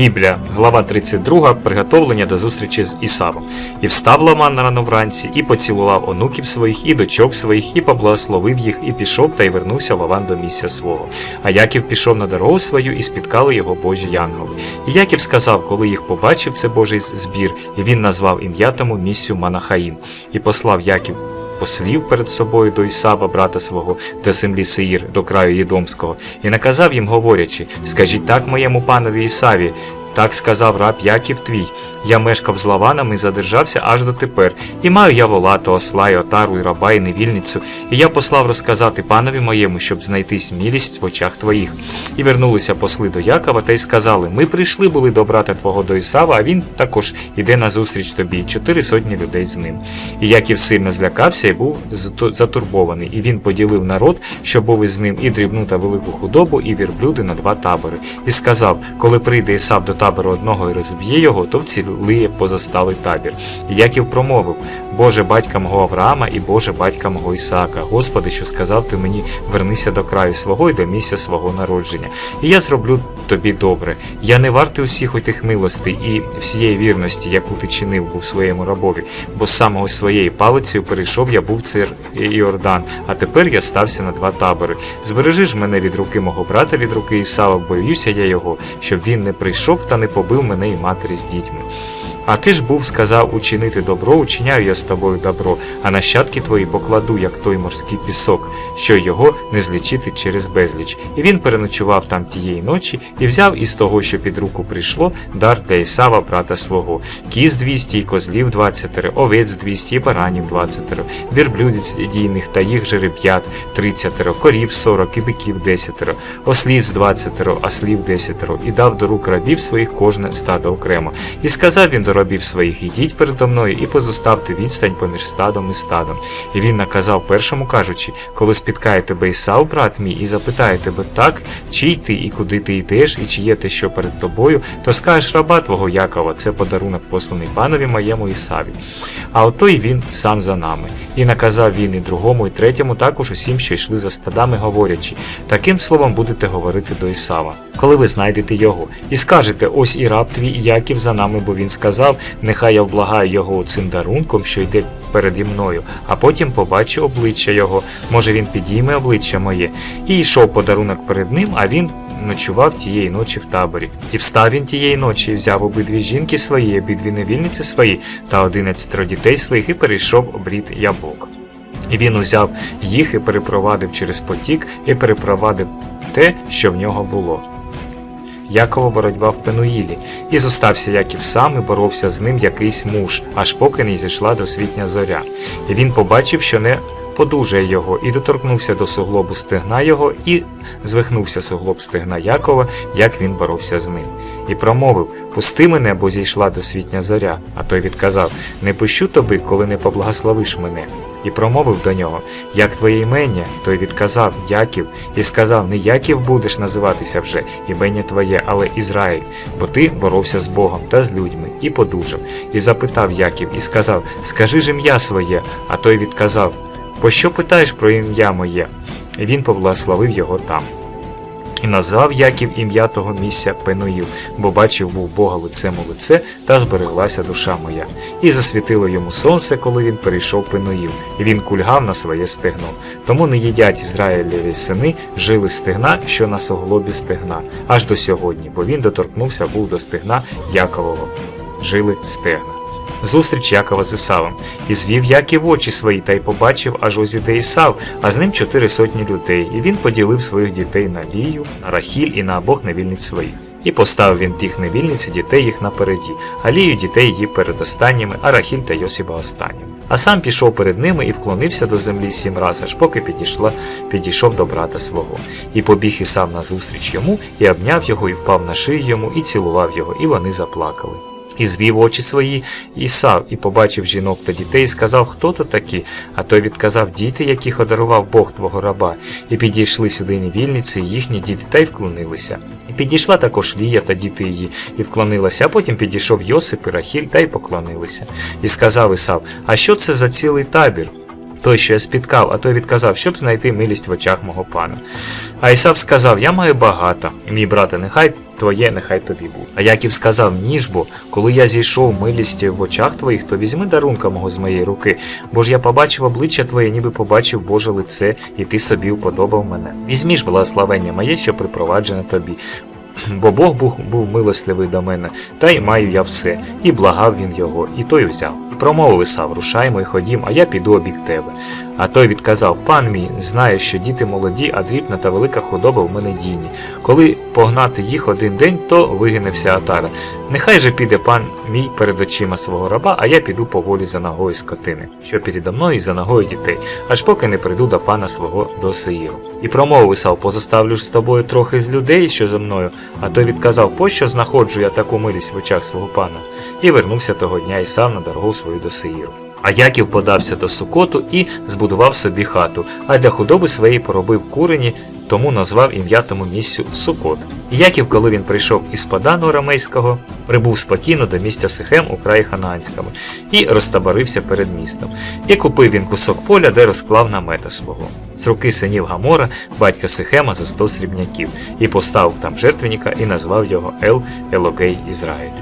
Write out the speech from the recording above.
Біблія, глава 32, приготовлення до зустрічі з Ісавом. І встав Ламан рано вранці, і поцілував онуків своїх, і дочок своїх, і поблагословив їх, і пішов та й вернувся Лаван до місця свого. А Яків пішов на дорогу свою, і спіткали його Божі янголи. І Яків сказав, коли їх побачив, це Божий збір, і він назвав ім'я тому місцю Манахаїм, і послав Яків послів перед собою до Ісава, брата свого, до землі Сеїр, до краю Єдомського, і наказав їм, говорячи: Скажіть так моєму панові Ісаві. Так сказав раб Яків твій. Я мешкав з Лаваном і задержався аж дотепер. І маю я вола, то осла, і отару, і раба, і невільницю. І я послав розказати панові моєму, щоб знайти смілість в очах твоїх. І вернулися посли до Якова та й сказали: Ми прийшли були до брата твого до Ісава, а він також іде назустріч тобі, чотири сотні людей з ним. І Яків сильно злякався і був затурбований. І він поділив народ, що був із ним, і дрібну та велику худобу, і вірблюди на два табори. І сказав: Коли прийде Ісав до табору одного і розб'є його, то вцілує позасталий табір. Яків промовив: Боже батька мого Авраама і Боже батька мого Ісаака, Господи, що сказав ти мені, вернися до краю свого і до місця свого народження. І я зроблю тобі добре. Я не вартий усіх отих милостей і всієї вірності, яку ти чинив був своєму рабові, бо з самого своєї палицею перейшов я був цар Іордан, а тепер я стався на два табори. Збережи ж мене від руки мого брата, від руки Ісава, боюся я його, щоб він не прийшов та не побив мене і матері з дітьми. А ти ж був сказав учинити добро, учиняю я з тобою добро, а нащадки твої покладу, як той морський пісок, що його не злічити через безліч. І він переночував там тієї ночі і взяв із того, що під руку прийшло, дар для Ісава, брата свого, кіз 200 і козлів 20, овець 200 і баранів 20, вірблюдець дійних та їх жереб'ят 30, корів 40 і биків 10, осліз 20, ослів 10, і дав до рук рабів своїх кожне стадо окремо. І сказав він до рабів своїх, ідіть передо мною і позоставте відстань поміж стадом і стадом. І він наказав першому кажучи, коли спіткає тебе Ісав, брат мій, і запитає тебе так, чий ти і куди ти йдеш, і чи є те, що перед тобою, то скажеш раба твого Якова, це подарунок посланий панові моєму Ісаві. А ото й він сам за нами. І наказав він і другому, і третьому, також усім, що йшли за стадами, говорячи, таким словом будете говорити до Ісава, коли ви знайдете його, і скажете, ось і раб твій Яків за нами, бо він сказав, нехай я вблагаю його цим дарунком, що йде переді мною, а потім побачу обличчя його, може він підійме обличчя моє. І йшов подарунок перед ним, а він ночував тієї ночі в таборі. І встав він тієї ночі, і взяв обидві жінки свої, обидві невільниці свої та одинадцятеро дітей своїх, і перейшов обрід ябок. І він узяв їх і перепровадив через потік, і перепровадив те, що в нього було. Якова боротьба в Пенуїлі, і зостався Яків сам і боровся з ним якийсь муж, аж поки не зійшла досвітня зоря. І він побачив, що не подужає його, і доторкнувся до суглобу стегна його, і звихнувся суглоб стегна Якова, як він боровся з ним. І промовив: Пусти мене, бо зійшла досвітня зоря. А той відказав: Не пущу тобі, коли не поблагословиш мене. І промовив до нього, як твоє імення, той відказав Яків, і сказав: Не Яків будеш називатися вже, імення твоє, але Ізраїль, бо ти боровся з Богом та з людьми, і подужав. І запитав Яків, і сказав: Скажи ж ім'я своє. А той відказав: Пощо питаєш про ім'я моє? Він поблагословив його там. І назвав Яків ім'я того місця Пенуїл, бо бачив був Бога лицем у лице, та збереглася душа моя. І засвітило йому сонце, коли він перейшов Пенуїл, і він кульгав на своє стегно. Тому не їдять Ізраїлеві сини жили стегна, що на соглобі стегна, аж до сьогодні, бо він доторкнувся був до стегна Якового. Жили стегна. Зустріч Якова з Ісавом. І звів Яків очі свої та й побачив, аж ось іде Ісав, а з ним чотири сотні людей. І він поділив своїх дітей на Лію, на Рахіль і на обох невільниць своїх. І поставив він тих невільниць і дітей їх напереді, а Лію дітей її перед останніми, а Рахіль та Йосіба останніми. А сам пішов перед ними і вклонився до землі сім раз, аж поки підійшла, підійшов до брата свого. І побіг Ісав назустріч йому, і обняв його, і впав на шию йому, і цілував його, і вони заплакали. І звів очі свої і сав, і побачив жінок та дітей, і сказав, хто то такі. А той відказав діти, яких одарував Бог твого раба. І підійшли сюди невільниці, і їхні діти, та й вклонилися. І підійшла також Лія та діти її, і вклонилася, а потім підійшов Йосип і Рахіль та й поклонилися. І сказав Ісав, а що це за цілий табір? Той, що я спіткав, а той відказав, щоб знайти милість в очах мого пана. А Ісав сказав: Я маю багато, мій брате, нехай твоє, нехай тобі буде. А Яків сказав: Ні ж бо, коли я зійшов милість в очах твоїх, то візьми дарунка мого з моєї руки, бо ж я побачив обличчя твоє, ніби побачив Боже лице, і ти собі вподобав мене. Візьмі ж благословення моє, що припроваджене тобі. Бо Бог був, милостливий до мене, та й маю я все, і благав він його, і той взяв. Промовив Ісав, рушаймо і ходім, а я піду обік тебе. А той відказав: Пан мій знає, що діти молоді, а дрібна та велика худоба в мене дійні. Коли погнати їх один день, то вигине вся атара. Нехай же піде пан мій перед очима свого раба, а я піду поволі за ногою скотини, що передо мною і за ногою дітей, аж поки не прийду до пана свого до Сеїру. І промовив Ісав, позоставлю ж з тобою трохи з людей, що за мною. А той відказав, пощо знаходжу я таку милість в очах свого пана, і вернувся того дня Ісав на дорогу свою до Сеїру. А Яків подався до Сукоту і збудував собі хату, а для худоби своєї поробив курені, тому назвав ім'я тому місцю Сукот. І Яків, коли він прийшов із Падану Рамейського, прибув спокійно до місця Сихем у краї Ханаанському і розтаборився перед містом. І купив він кусок поля, де розклав намета свого. З руки синів Гамора, батька Сихема за сто срібняків, і поставив там жертвенника і назвав його Ел Елогей Ізраїль.